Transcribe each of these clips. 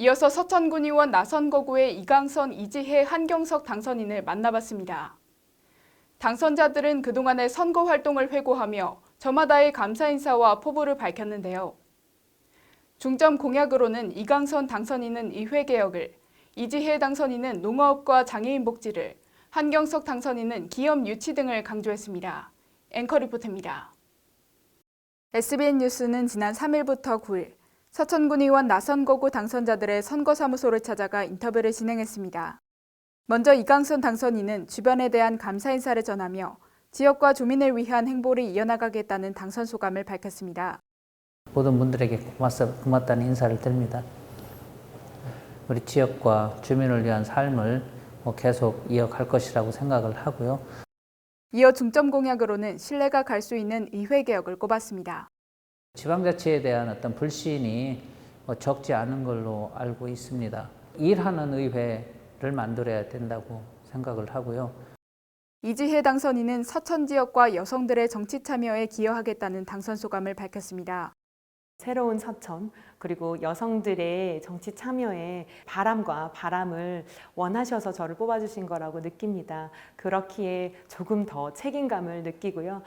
이어서 서천군 의원 나선거구의 이강선, 이지혜, 한경석 당선인을 만나봤습니다. 당선자들은 그동안의 선거 활동을 회고하며 저마다의 감사 인사와 포부를 밝혔는데요. 중점 공약으로는 이강선 당선인은 의회 개혁을, 이지혜 당선인은 농어업과 장애인 복지를, 한경석 당선인은 기업 유치 등을 강조했습니다. 앵커 리포트입니다. SBN 뉴스는 지난 3일부터 9일 서천군 의원 나선거구 당선자들의 선거사무소를 찾아가 인터뷰를 진행했습니다. 먼저 이강선 당선인은 주변에 대한 감사 인사를 전하며 지역과 주민을 위한 행보를 이어나가겠다는 당선 소감을 밝혔습니다. 모든 분들에게 고맙사, 고맙다는 인사를 드립니다. 우리 지역과 주민을 위한 삶을 뭐 계속 이어갈 것이라고 생각을 하고요. 이어 중점 공약으로는 신뢰가 갈 수 있는 의회 개혁을 꼽았습니다. 지방자치에 대한 어떤 불신이 뭐 적지 않은 걸로 알고 있습니다. 일하는 의회를 만들어야 된다고 생각을 하고요. 이지혜 당선인은 서천 지역과 여성들의 정치 참여에 기여하겠다는 당선 소감을 밝혔습니다. 새로운 서천 그리고 여성들의 정치 참여에 바람과 바람을 원하셔서 저를 뽑아주신 거라고 느낍니다. 그렇기에 조금 더 책임감을 느끼고요.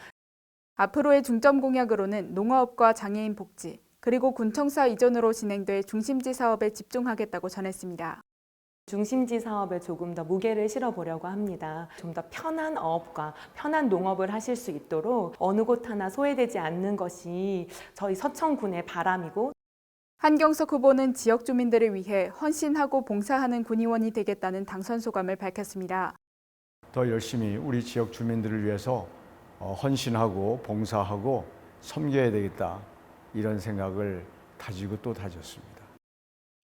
앞으로의 중점 공약으로는 농어업과 장애인 복지, 그리고 군청사 이전으로 진행될 중심지 사업에 집중하겠다고 전했습니다. 중심지 사업에 조금 더 무게를 실어보려고 합니다. 좀 더 편한 어업과 편한 농업을 하실 수 있도록 어느 곳 하나 소외되지 않는 것이 저희 서천군의 바람이고 한경석 후보는 지역 주민들을 위해 헌신하고 봉사하는 군의원이 되겠다는 당선 소감을 밝혔습니다. 더 열심히 우리 지역 주민들을 위해서 어, 헌신하고 봉사하고 섬겨야 되겠다 이런 생각을 다지고 또 다졌습니다.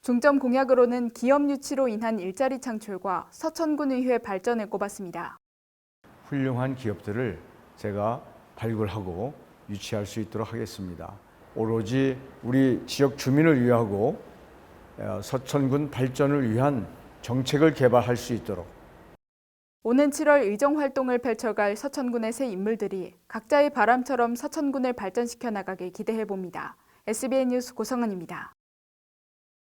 중점 공약으로는 기업 유치로 인한 일자리 창출과 서천군 의회 발전을 꼽았습니다. 훌륭한 기업들을 제가 발굴하고 유치할 수 있도록 하겠습니다. 오로지 우리 지역 주민을 위하고 어, 서천군 발전을 위한 정책을 개발할 수 있도록 오는 7월 의정 활동을 펼쳐갈 서천군의 새 인물들이 각자의 바람처럼 서천군을 발전시켜 나가길 기대해 봅니다. SBN 뉴스 고성은입니다.